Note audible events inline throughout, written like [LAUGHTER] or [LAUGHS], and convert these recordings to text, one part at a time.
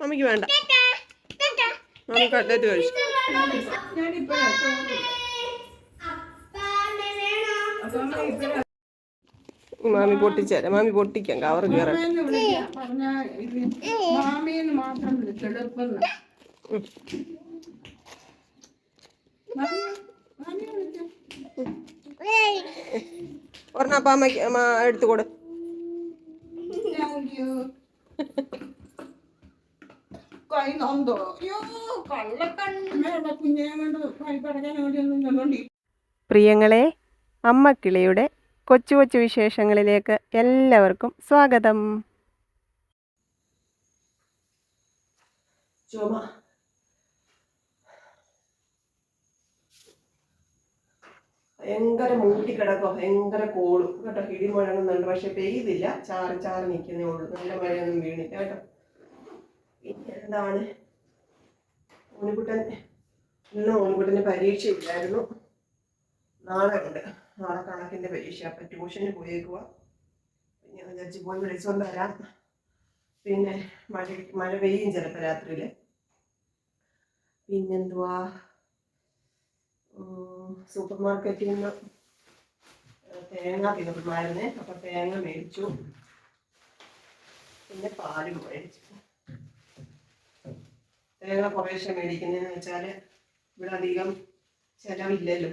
മമ്മിക്ക് വേണ്ട mummy cutlet കഴിച്ചു മാമി പൊട്ടിച്ചാല മാമി പൊട്ടിക്കാം കവർ കയറാം ഒരെണ്ണ അപ്പാമ്മ വിളിച്ചെടുക്കുന്ന ഒരെണ്ണം അപ്പം അമ്മയ്ക്ക് അമ്മ എടുത്തു കൊടു താങ്ക് യു കൈ നൊന്തോ? അയ്യോ കള്ളക്കണ്ണ. കുഞ്ഞെ കൊണ്ട് കൈ പടക്കാൻ വേണ്ടിയൊന്നും ഞങ്ങളുണ്ട് പ്രിയങ്ങളെ അമ്മക്കിളിയുടെ കൊച്ചു കൊച്ചു വിശേഷങ്ങളിലേക്ക് എല്ലാവർക്കും സ്വാഗതം. ചുമ. ഭയങ്കര മൂട്ടി കിടക്കും ഭയങ്കര കോളും. കേട്ടോ ഇടി മുഴങ്ങുന്നുണ്ട് പക്ഷെ പെയ്തില്ല. ചാറി ചാറി നിൽക്കുന്നേ ഉള്ളൂ. നല്ല മഴയൊന്നും വീണില്ല കേട്ടോ. പിന്നെ എന്താണ് ഓണിക്കുട്ടൻ ഇന്ന് ഓണിക്കുട്ടന് പരീക്ഷ ഇല്ലായിരുന്നു. നാളെ ഉണ്ട്. നാളെ കണക്കിന്റെ പരീക്ഷ. അപ്പം ട്യൂഷന് പോയേക്കുക ഞാൻ വിചാരിച്ച് പോയി വിളിച്ചുകൊണ്ട് വരാം. പിന്നെ മഴ മഴ പെയ്യും ചിലപ്പോൾ രാത്രിയിൽ. പിന്നെന്തുവാ? സൂപ്പർ മാർക്കറ്റിൽ നിന്ന് തേങ്ങ തീർന്നായിരുന്നേ അപ്പൊ തേങ്ങ മേടിച്ചു. പിന്നെ പാലും മേടിച്ചു. തേങ്ങ കുറേശ്ശെ മേടിക്കുന്നതെന്ന് വെച്ചാൽ ഇവിടെ അധികം ചിലവില്ലല്ലോ.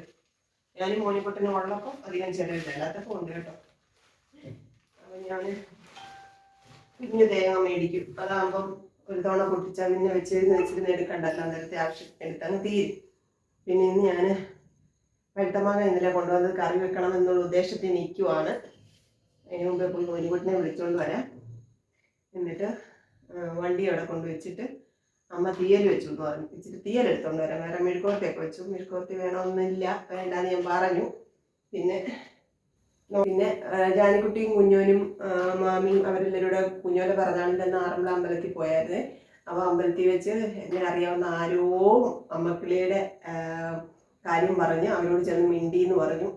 ഞാനും മോനിക്കുട്ടനും ഉള്ളപ്പോൾ അധികം ചിലവില്ല. അല്ലാത്തപ്പോൾ ഉണ്ട് കേട്ടോ. അപ്പം ഞാൻ കുഞ്ഞു തേങ്ങ മേടിക്കും. അതാകുമ്പം ഒരു തവണ പൊട്ടിച്ചാൽ പിന്നെ വെച്ചിരുന്ന് വെച്ചിരുന്ന് എടുക്കണ്ടല്ലോ നേരത്തെ ആവശ്യം എടുത്തങ്ങ് തീരും. പിന്നെ ഇന്ന് ഞാൻ പഴുത്തമാങ്ങ ഇന്നലെ കൊണ്ടുവന്ന് കറി വെക്കണം എന്നുള്ള ഉദ്ദേശത്തിൽ നിൽക്കുവാണ് അതിന് മുമ്പ് പോയി നോലിക്കുട്ടിനെ വിളിച്ചുകൊണ്ട് വരാം. എന്നിട്ട് വണ്ടി അവിടെ കൊണ്ടുവച്ചിട്ട് അമ്മ തീയൽ വെച്ചു എന്ന് പറഞ്ഞു ഇച്ചിരി തീയൽ എടുത്തുകൊണ്ട് വരാം. വേറെ മെഴുക്കോർത്തിയൊക്കെ വെച്ചു. മെഴുക്കോർത്തി വേണമെന്നില്ല വേണ്ടാന്ന് ഞാൻ പറഞ്ഞു. പിന്നെ പിന്നെ ജാനിക്കുട്ടിയും കുഞ്ഞോനും മാമിയും അവരെല്ലാവരും കൂടെ കുഞ്ഞോനെ പറഞ്ഞാണിന്റെ അന്ന് ആറന്മുള അമ്പലത്തിൽ പോയായിരുന്നേ. അപ്പോൾ അമ്പലത്തിൽ വെച്ച് എന്നെ അറിയാവുന്ന ആരോ അമ്മക്കിളിയുടെ കാര്യം പറഞ്ഞു. അവരോട് ചെന്ന് മിണ്ടി എന്ന് പറഞ്ഞു.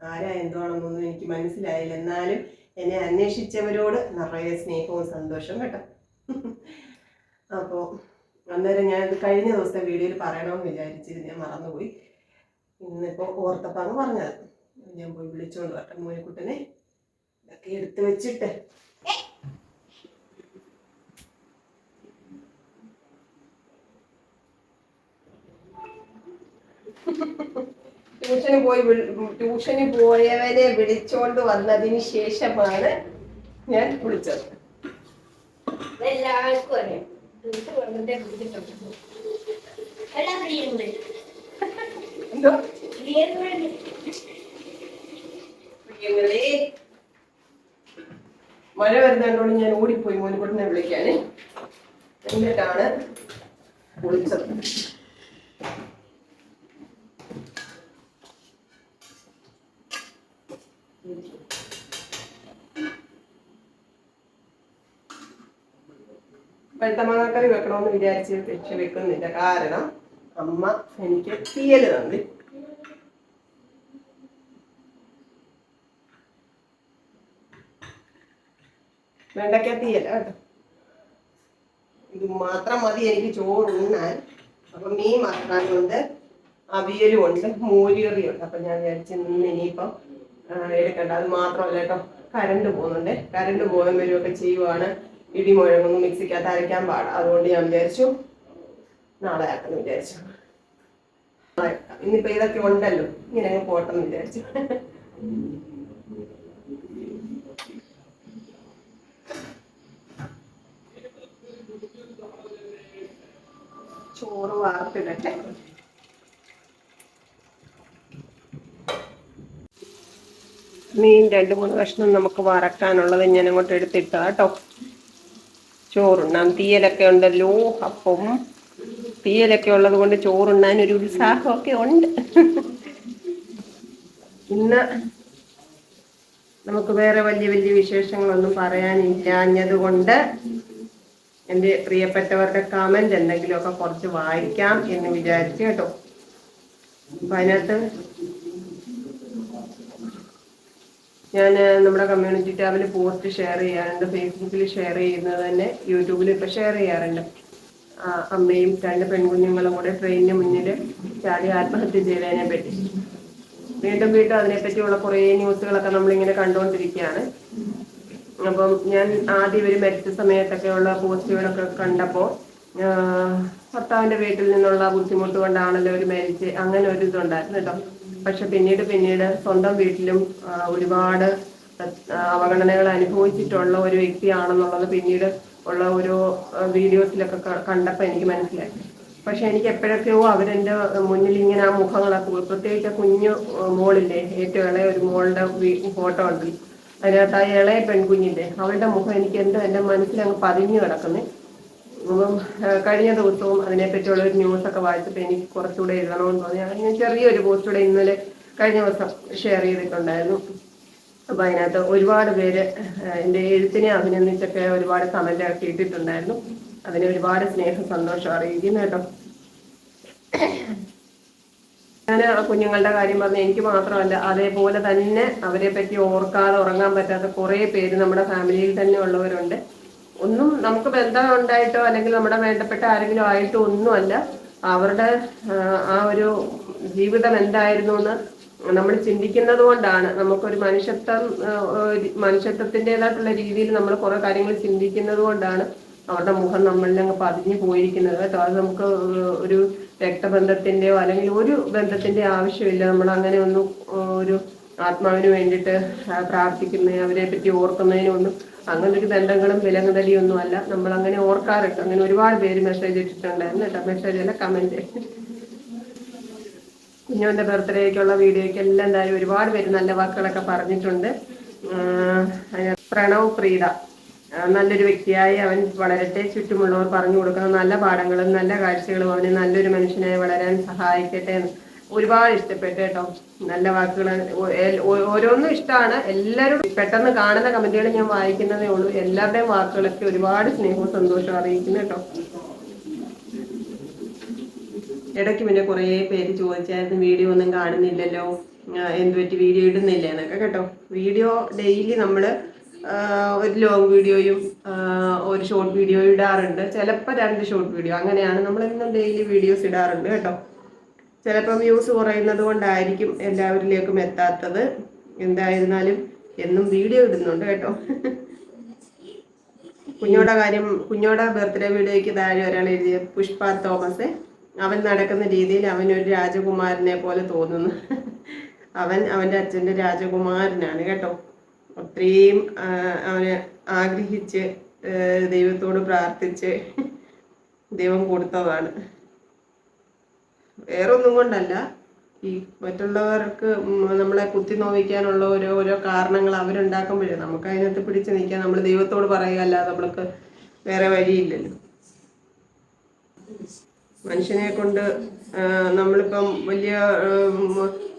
ആരാ എന്താണെന്നൊന്നും എനിക്ക് മനസ്സിലായില്ല. എന്നാലും എന്നെ അന്വേഷിച്ചവരോട് നിറയെ സ്നേഹവും സന്തോഷവും കേട്ടോ. അപ്പോൾ അന്നേരം ഞാൻ കഴിഞ്ഞ ദിവസത്തെ വീഡിയോയിൽ പറയണമെന്ന് വിചാരിച്ചിരുന്നു. ഞാൻ മറന്നുപോയി. ഇന്നിപ്പോൾ ഓർത്തപ്പാന്ന് പറഞ്ഞത്. ഞാൻ പോയി വിളിച്ചോണ്ട് വരട്ടെ മോനിക്കുട്ടനെ. ഇതൊക്കെ എടുത്തു വെച്ചിട്ട് [LAUGHS] ട്യൂഷന് പോയി ട്യൂഷന് പോയവരെ വിളിച്ചോണ്ട് വന്നതിന് ശേഷമാണ് ഞാൻ വിളിച്ചത്. എല്ലാവർക്കും അറിയാം. എന്തോ? പ്രിയങ്ങളും മഴ വരുന്നതുകൊണ്ട് ഞാൻ ഓടിപ്പോയി മോനിക്കുട്ടനെ വിളിക്കാനേ എന്നിട്ടാണ് വിളിച്ചത്. വെട്ടമാങ്ങാക്കറി വെക്കണമെന്ന് വിചാരിച്ച് പക്ഷെ വെക്കുന്നില്ല. കാരണം അമ്മ എനിക്ക് തീയൽ തന്നി. വെണ്ടയ്ക്ക തീയല കേട്ടോ. ഇത് മാത്രം മതി എനിക്ക് ചോറ് ഉണ്ണാൻ അപ്പം മീൻ മാത്രമുണ്ട് അവിയലും ഉണ്ട് മോരുകറിയുണ്ട്. അപ്പൊ ഞാൻ വിചാരിച്ചു ഇനിയിപ്പം എടുക്കണ്ട. അത് മാത്രമല്ല കേട്ടോ കരണ്ട് പോകുന്നുണ്ട്. കരണ്ട് പോകാൻ വരുമൊക്കെ ചെയ്യുവാണ്. ഇടി മുഴങ്ങൊന്നും മിക്സിക്കകത്ത് അരയ്ക്കാൻ പാടാം. അതുകൊണ്ട് ഞാൻ വിചാരിച്ചു നാളെ ആക്കണം വിചാരിച്ചു. ഇന്നിപ്പോ ഇതൊക്കെ ഉണ്ടല്ലോ. ഇങ്ങനെ അങ്ങ് പോട്ടെന്ന് വിചാരിച്ചു. ചോറ് വാർത്തിടട്ടെ. മീൻ രണ്ട് മൂന്ന് കഷ്ണം നമുക്ക് വറക്കാനുള്ളത് ഞാൻ അങ്ങോട്ട് എടുത്തിട്ടാ കേട്ടോ ചോറുണ്ണാം തീയലൊക്കെ ഉണ്ടല്ലോ അപ്പം തീയലൊക്കെ ഉള്ളത് കൊണ്ട് ചോറുണ്ണാൻ ഒരു ഉത്സാഹമൊക്കെ ഉണ്ട്. ഇന്ന് നമുക്ക് വേറെ വലിയ വലിയ വിശേഷങ്ങളൊന്നും പറയാനില്ലാഞ്ഞത് കൊണ്ട് എന്റെ പ്രിയപ്പെട്ടവരുടെ കമന്റ് എന്തെങ്കിലുമൊക്കെ കുറച്ച് വായിക്കാം എന്ന് വിചാരിച്ചു കേട്ടോ. അപ്പൊ അതിനകത്ത് ഞാൻ നമ്മുടെ കമ്മ്യൂണിറ്റി ടാബിൽ പോസ്റ്റ് ഷെയർ ചെയ്യാറുണ്ട്. ഫേസ്ബുക്കിൽ ഷെയർ ചെയ്യുന്നത് തന്നെ യൂട്യൂബിൽ ഇപ്പം ഷെയർ ചെയ്യാറുണ്ട്. അമ്മയും രണ്ട് പെൺകുഞ്ഞുങ്ങളും കൂടെ ട്രെയിനിന് മുന്നിൽ ചാടി ആത്മഹത്യ ചെയ്തതിനെ പറ്റി. വീണ്ടും വീണ്ടും അതിനെപ്പറ്റിയുള്ള കുറേ ന്യൂസുകളൊക്കെ നമ്മളിങ്ങനെ കണ്ടുകൊണ്ടിരിക്കുകയാണ് അപ്പം ഞാൻ ആദ്യം ഇവർ മരിച്ച സമയത്തൊക്കെ ഉള്ള പോസ്റ്റുകളൊക്കെ കണ്ടപ്പോൾ ഭർത്താവിന്റെ വീട്ടിൽ നിന്നുള്ള ബുദ്ധിമുട്ട് കൊണ്ടാണല്ലോ ഒരു മരിച്ച്. അങ്ങനെ ഒരു ഇതുണ്ടായിരുന്നു കേട്ടോ. പക്ഷെ പിന്നീട് പിന്നീട് സ്വന്തം വീട്ടിലും ഒരുപാട് അവഗണനകൾ അനുഭവിച്ചിട്ടുള്ള ഒരു വ്യക്തിയാണെന്നുള്ളത് പിന്നീട് ഉള്ള ഒരു വീഡിയോസിലൊക്കെ കണ്ടപ്പോൾ എനിക്ക് മനസ്സിലായി. പക്ഷെ എനിക്ക് എപ്പോഴൊക്കെയോ അവരെന്റെ മുന്നിൽ ഇങ്ങനെ ആ മുഖങ്ങളൊക്കെ പ്രത്യേകിച്ച് കുഞ്ഞു മോളില്ലേ ഏറ്റവും ഇളയ ഒരു മോളുടെ ഫോട്ടോ ഉണ്ട്. അതിനകത്ത് ആ ഇളയ പെൺകുഞ്ഞിന്റെ അവളുടെ മുഖം എനിക്ക് എന്തോ എന്റെ മനസ്സിലങ്ങ് പതിഞ്ഞു കിടക്കുന്നേ. അപ്പം ആ, കഴിഞ്ഞ ദിവസവും അതിനെപ്പറ്റിയുള്ള ഒരു ന്യൂസ് ഒക്കെ വായിച്ചപ്പോൾ എനിക്ക് കുറച്ചുകൂടെ എഴുതണമെന്ന് തോന്നി. അങ്ങനെ ഞാൻ ചെറിയൊരു പോസ്റ്റ് കൂടെ ഇന്നലെ കഴിഞ്ഞ ദിവസം ഷെയർ ചെയ്തിട്ടുണ്ടായിരുന്നു. അപ്പൊ അതിനകത്ത് ഒരുപാട് പേര് എന്റെ എഴുത്തിനെ അഭിനന്ദിച്ചൊക്കെ ഒരുപാട് കമന്റ് ഒക്കെ ഇട്ടിട്ടുണ്ടായിരുന്നു. അതിന് ഒരുപാട് സ്നേഹ സന്തോഷം അറിയിക്കുന്നു കേട്ടോ. ഞാൻ കുഞ്ഞുങ്ങളുടെ കാര്യം പറഞ്ഞ എനിക്ക് മാത്രമല്ല അതേപോലെ തന്നെ അവരെ പറ്റി ഓർക്കാതെ ഉറങ്ങാൻ പറ്റാത്ത കുറേ പേര് നമ്മുടെ ഫാമിലിയിൽ തന്നെ ഉള്ളവരുണ്ട്. ഒന്നും നമുക്ക് ബന്ധം ഉണ്ടായിട്ടോ അല്ലെങ്കിൽ നമ്മുടെ വേണ്ടപ്പെട്ട ആരെങ്കിലും ആയിട്ടോ ഒന്നുമല്ല. അവരുടെ ആ, ഒരു ജീവിതം എന്തായിരുന്നു എന്ന് നമ്മൾ ചിന്തിക്കുന്നത് കൊണ്ടാണ്. നമുക്കൊരു മനുഷ്യത്വം മനുഷ്യത്വത്തിന്റെതായിട്ടുള്ള രീതിയിൽ നമ്മൾ കുറെ കാര്യങ്ങൾ ചിന്തിക്കുന്നത് കൊണ്ടാണ് അവരുടെ മുഖം നമ്മളിൽ അങ്ങ് പതിഞ്ഞു പോയിരിക്കുന്നത്. കേട്ടോ അത് നമുക്ക് ഒരു രക്തബന്ധത്തിന്റെയോ അല്ലെങ്കിൽ ഒരു ബന്ധത്തിന്റെ ആവശ്യമില്ല. നമ്മൾ അങ്ങനെ ഒന്നും ഒരു ആത്മാവിന് വേണ്ടിയിട്ട് പ്രാർത്ഥിക്കുന്ന അവരെ പറ്റി ഓർക്കുന്നതിനൊന്നും ഒരു ബന്ധങ്ങളും വിലങ്ങുതടിയൊന്നും അല്ല നമ്മൾ അങ്ങനെ ഓർക്കാറുണ്ട് അങ്ങനെ ഒരുപാട് പേര് മെസ്സേജ് ഇട്ടിട്ടുണ്ടായിരുന്നു കേട്ടോ. മെസ്സേജ് അല്ല കമന്റ് കുഞ്ഞോന്റെ ബർത്ത്ഡേക്കുള്ള വീഡിയോയ്ക്ക് എല്ലാം എന്തായാലും ഒരുപാട് പേര് നല്ല വാക്കുകളൊക്കെ പറഞ്ഞിട്ടുണ്ട്. പ്രണവ് പ്രീത. നല്ലൊരു വ്യക്തിയായി അവൻ വളരട്ടെ ചുറ്റുമുള്ളവർ പറഞ്ഞു കൊടുക്കുന്ന. നല്ല പാഠങ്ങളും നല്ല കാഴ്ചകളും അവന് നല്ലൊരു മനുഷ്യനായി വളരാൻ സഹായിക്കട്ടെ എന്ന്. ഒരുപാട് ഇഷ്ടപ്പെട്ടു കേട്ടോ. നല്ല വാക്കുകൾ ഓരോന്നും ഇഷ്ടമാണ് എല്ലാവരും പെട്ടെന്ന് കാണുന്ന കമന്റുകൾ ഞാൻ വായിക്കുന്നതേ ഉള്ളൂ. എല്ലാവരുടെയും വാക്കുകളൊക്കെ ഒരുപാട് സ്നേഹവും സന്തോഷവും അറിയിക്കുന്നു കേട്ടോ. ഇടയ്ക്ക് പിന്നെ കുറേ പേര് ചോദിച്ചായിരുന്നു വീഡിയോ ഒന്നും കാണുന്നില്ലല്ലോ. എന്തുപറ്റി എന്ത് പറ്റി? വീഡിയോ ഇടുന്നില്ല? എന്നൊക്കെ കേട്ടോ. വീഡിയോ ഡെയിലി നമ്മൾ ഒരു ലോങ് വീഡിയോയും ഒരു ഷോർട്ട് വീഡിയോയും ഇടാറുണ്ട്. ചിലപ്പോൾ രണ്ട് ഷോർട്ട് വീഡിയോ. അങ്ങനെയാണ് നമ്മൾ ഇന്നും ഡെയിലി വീഡിയോസ് ഇടാറുണ്ട് കേട്ടോ. ചിലപ്പം വ്യൂസ് കുറയുന്നത് കൊണ്ടായിരിക്കും എല്ലാവരിലേക്കും എത്താത്തത്. എന്തായിരുന്നാലും എന്നും വീഡിയോ ഇടുന്നുണ്ട് കേട്ടോ. കുഞ്ഞോടെ കാര്യം കുഞ്ഞോടെ ബർത്ത്ഡേ വീഡിയോയ്ക്ക് താഴെ ഒരാൾ എഴുതിയ പുഷ്പ തോമസ് അവൻ നടക്കുന്ന രീതിയിൽ അവൻ ഒരു രാജകുമാരനെ പോലെ തോന്നുന്നു. അവൻ അവന്റെ അച്ഛന്റെ രാജകുമാരനാണ് കേട്ടോ. ഒത്രയും അവനെ ആഗ്രഹിച്ച് ദൈവത്തോട് പ്രാർത്ഥിച്ച് ദൈവം കൊടുത്തതാണ്. വേറൊന്നും കൊണ്ടല്ല. ഈ മറ്റുള്ളവർക്ക് നമ്മളെ കുത്തി നോവിക്കാനുള്ള ഓരോ ഓരോ കാരണങ്ങൾ അവരുണ്ടാക്കുമ്പോഴേ നമുക്ക് അതിനകത്ത് പിടിച്ചു നിൽക്കാൻ നമ്മൾ ദൈവത്തോട് പറയുക അല്ലാതെ നമ്മൾക്ക് വേറെ വഴിയില്ലല്ലോ. മനുഷ്യനെ കൊണ്ട് നമ്മളിപ്പം വലിയ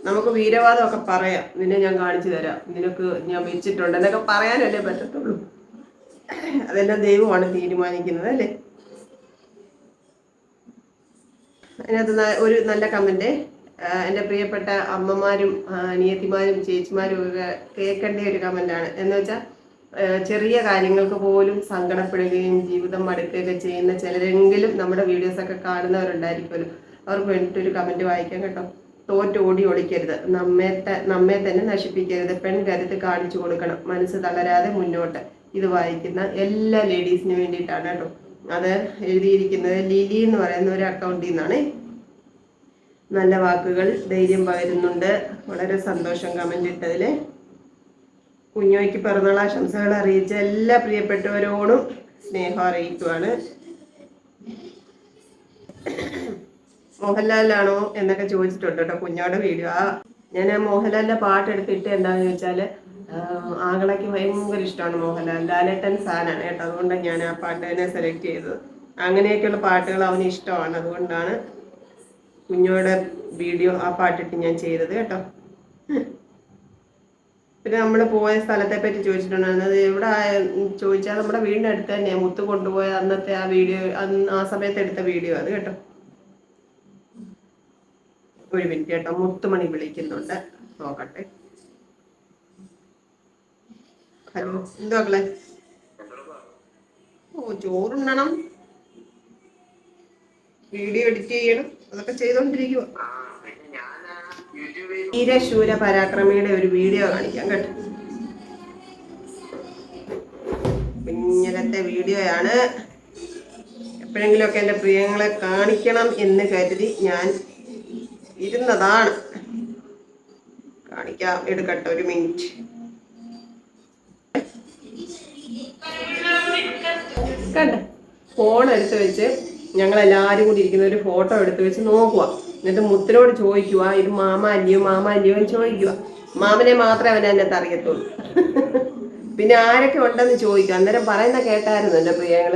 നമുക്ക് വീരവാദമൊക്കെ പറയാം. നിന്നെ ഞാൻ കാണിച്ചു തരാം. നിനക്ക് ഞാൻ വെച്ചിട്ടുണ്ട്. എന്നൊക്കെ പറയാനല്ലേ പറ്റത്തുള്ളൂ. അതെല്ലാം ദൈവമാണ് തീരുമാനിക്കുന്നത് അല്ലേ? അതിനകത്ത് ഒരു നല്ല കമന്റ് എന്റെ പ്രിയപ്പെട്ട അമ്മമാരും അനിയത്തിമാരും ചേച്ചിമാരും ഒക്കെ കേൾക്കേണ്ട ഒരു കമന്റാണ് എന്ന് വെച്ചാൽ ചെറിയ കാര്യങ്ങൾക്ക് പോലും സങ്കടപ്പെടുകയും ജീവിതം മടുക്കുകയൊക്കെ ചെയ്യുന്ന ചിലരെങ്കിലും നമ്മുടെ വീഡിയോസ് ഒക്കെ കാണുന്നവരുണ്ടായിരിക്കുമല്ലോ. അവർക്ക് വേണ്ടിയിട്ട് ഒരു കമന്റ് വായിക്കാം കേട്ടോ. തോറ്റ് ഓടി ഒളിക്കരുത് നമ്മെ നമ്മെ തന്നെ നശിപ്പിക്കരുത്. പെൺ കരുത്ത് കാണിച്ചു കൊടുക്കണം. മനസ്സ് തളരാതെ മുന്നോട്ട്. ഇത് വായിക്കുന്ന എല്ലാ ലേഡീസിനും വേണ്ടിയിട്ടാണ് കേട്ടോ. അത് എഴുതിയിരിക്കുന്നത് ലിലി എന്ന് പറയുന്ന ഒരു അക്കൗണ്ടിൽ നിന്നാണ് നല്ല വാക്കുകൾ ധൈര്യം പകരുന്നുണ്ട്. വളരെ സന്തോഷം കമന്റ് ഇട്ടതിൽ. കുഞ്ഞോയ്ക്ക് പിറന്നാൾ ആശംസകൾ അറിയിച്ച എല്ലാ പ്രിയപ്പെട്ടവരോടും സ്നേഹം അറിയിക്കുവാണ്. മോഹൻലാലാണോ എന്നൊക്കെ ചോദിച്ചിട്ടുണ്ട് കേട്ടോ കുഞ്ഞോടെ വീഡിയോ. ആ ഞാൻ ആ മോഹൻലാലിന്റെ പാട്ട് എടുത്തിട്ട് എന്താന്ന് ആങ്ങളയ്ക്ക് ഭയങ്കര ഇഷ്ടമാണ് മോഹൻലാൽ. ലാലേട്ടൻ ഫാനാണ് കേട്ടോ. അതുകൊണ്ടാണ് ഞാൻ ആ പാട്ട് തന്നെ സെലക്ട് ചെയ്തത്. അങ്ങനെയൊക്കെയുള്ള പാട്ടുകൾ അവന് ഇഷ്ടമാണ്. അതുകൊണ്ടാണ് കുഞ്ഞോടെ വീഡിയോ ആ പാട്ടിട്ട് ഞാൻ ചെയ്തത് കേട്ടോ. പിന്നെ നമ്മൾ പോയ സ്ഥലത്തെ പറ്റി ചോദിച്ചിട്ടുണ്ടായിരുന്നു അത് എവിടെ ചോദിച്ചാൽ നമ്മുടെ വീടിന്റെ അടുത്ത് തന്നെയാണ് മുത്ത് കൊണ്ടുപോയ അന്നത്തെ ആ വീഡിയോ ആ സമയത്ത് എടുത്ത വീഡിയോ അത് കേട്ടോ. ഒരു മിനിറ്റ് കേട്ടോ. മുത്തുമണി വിളിക്കുന്നുണ്ട്. നോക്കട്ടെ. ഹലോ എന്തോ മക്കളെ? ഓ ചോറുണ്ണണം. വീഡിയോ എഡിറ്റ് ചെയ്യണം. അതൊക്കെ ചെയ്തോണ്ടിരിക്കുക വീരശൂര പരാക്രമിയുടെ ഒരു വീഡിയോ കാണിക്കാം കേട്ടോ. കുഞ്ഞിലത്തെ വീഡിയോയാണ്. എപ്പോഴെങ്കിലുമൊക്കെ എന്റെ പ്രിയങ്ങളെ കാണിക്കണം എന്ന് കരുതി ഞാൻ ഇരുന്നതാണ്. കാണിക്കാം എടുക്കട്ടെ ഒരു മിനിറ്റ്. കണ്ട? ഫോൺ എടുത്ത് വെച്ച് ഞങ്ങൾ എല്ലാവരും കൂടി ഇരിക്കുന്ന ഒരു ഫോട്ടോ എടുത്ത് വെച്ച് നോക്കുക എന്നിട്ട് മുത്തിനോട് ചോദിക്കുക ഇത് മാമ അല്ലയോ മാമ അല്ലയോ എന്ന് ചോദിക്കുക മാമനെ മാത്രമേ അവൻ അതിനകത്ത് അറിയത്തുള്ളൂ. പിന്നെ ആരൊക്കെ ഉണ്ടെന്ന് ചോദിക്കുക അന്നേരം പറയുന്ന കേട്ടായിരുന്നു എന്റെ പ്രിയങ്ങൾ.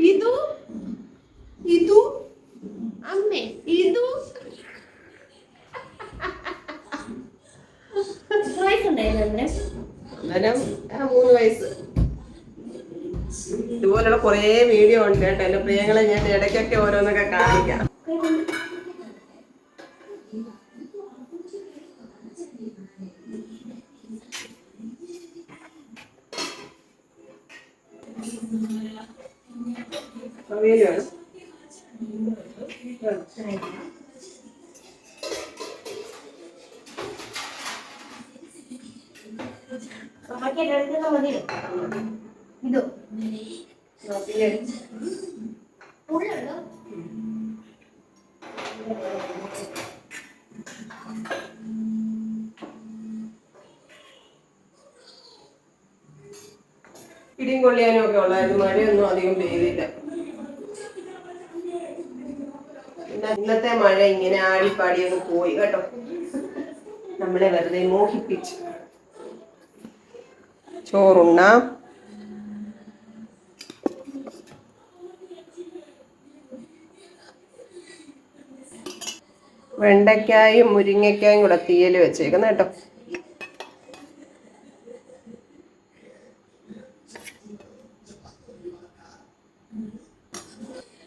ഇതു ഇതു അമ്മേ ഇതു വയസ്സുണ്ടായിരുന്നു അന്നേരം ആ മൂന്ന് വയസ്സ് ഇതുപോലുള്ള കുറേ വീഡിയോ ഉണ്ട് കേട്ടോ. എന്റെ പ്രിയങ്ങളെ ഞാൻ ഇടയ്ക്കൊക്കെ ഓരോന്നൊക്കെ കാണിക്കാം. അമ്മയ്ക്ക് അടുത്ത് മതിയോ? ഇതോ. ഇടിയും കൊള്ളിയാനും ഒക്കെ ഉള്ളായിരുന്നു. മഴയൊന്നും അധികം പെയ്തില്ല. ഇന്നത്തെ മഴ ഇങ്ങനെ ആടിപ്പാടി അങ്ങ് പോയി കേട്ടോ. നമ്മളെ വെറുതെ മോഹിപ്പിച്ചു. ചോറുണ്ണാം. വെണ്ടയ്ക്കായും മുരിങ്ങയ്ക്കായും കൂടെ തീയൽ വെച്ചേക്കുന്ന കേട്ടോ.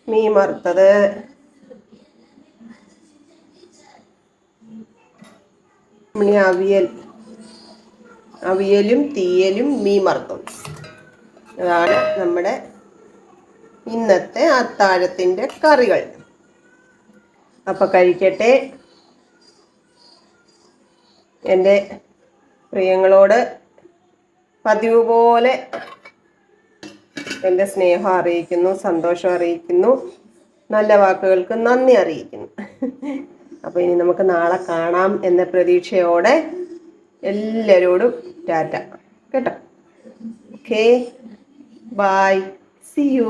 മീൻ വറുത്തത്. അവിയൽ. അവിയലും തീയലും മീൻ വറുത്തും അതാണ് നമ്മുടെ ഇന്നത്തെ അത്താഴത്തിന്റെ കറികൾ. അപ്പം കഴിക്കട്ടെ. എന്റെ പ്രിയങ്ങളോട് പതിവ് പോലെ എന്റെ സ്നേഹം അറിയിക്കുന്നു സന്തോഷം അറിയിക്കുന്നു നല്ല വാക്കുകൾക്ക് നന്ദി അറിയിക്കുന്നു. അപ്പോൾ ഇനി നമുക്ക് നാളെ കാണാം എന്ന പ്രതീക്ഷയോടെ എല്ലാവരോടും ടാറ്റ. കേട്ടോ? Okay bye C U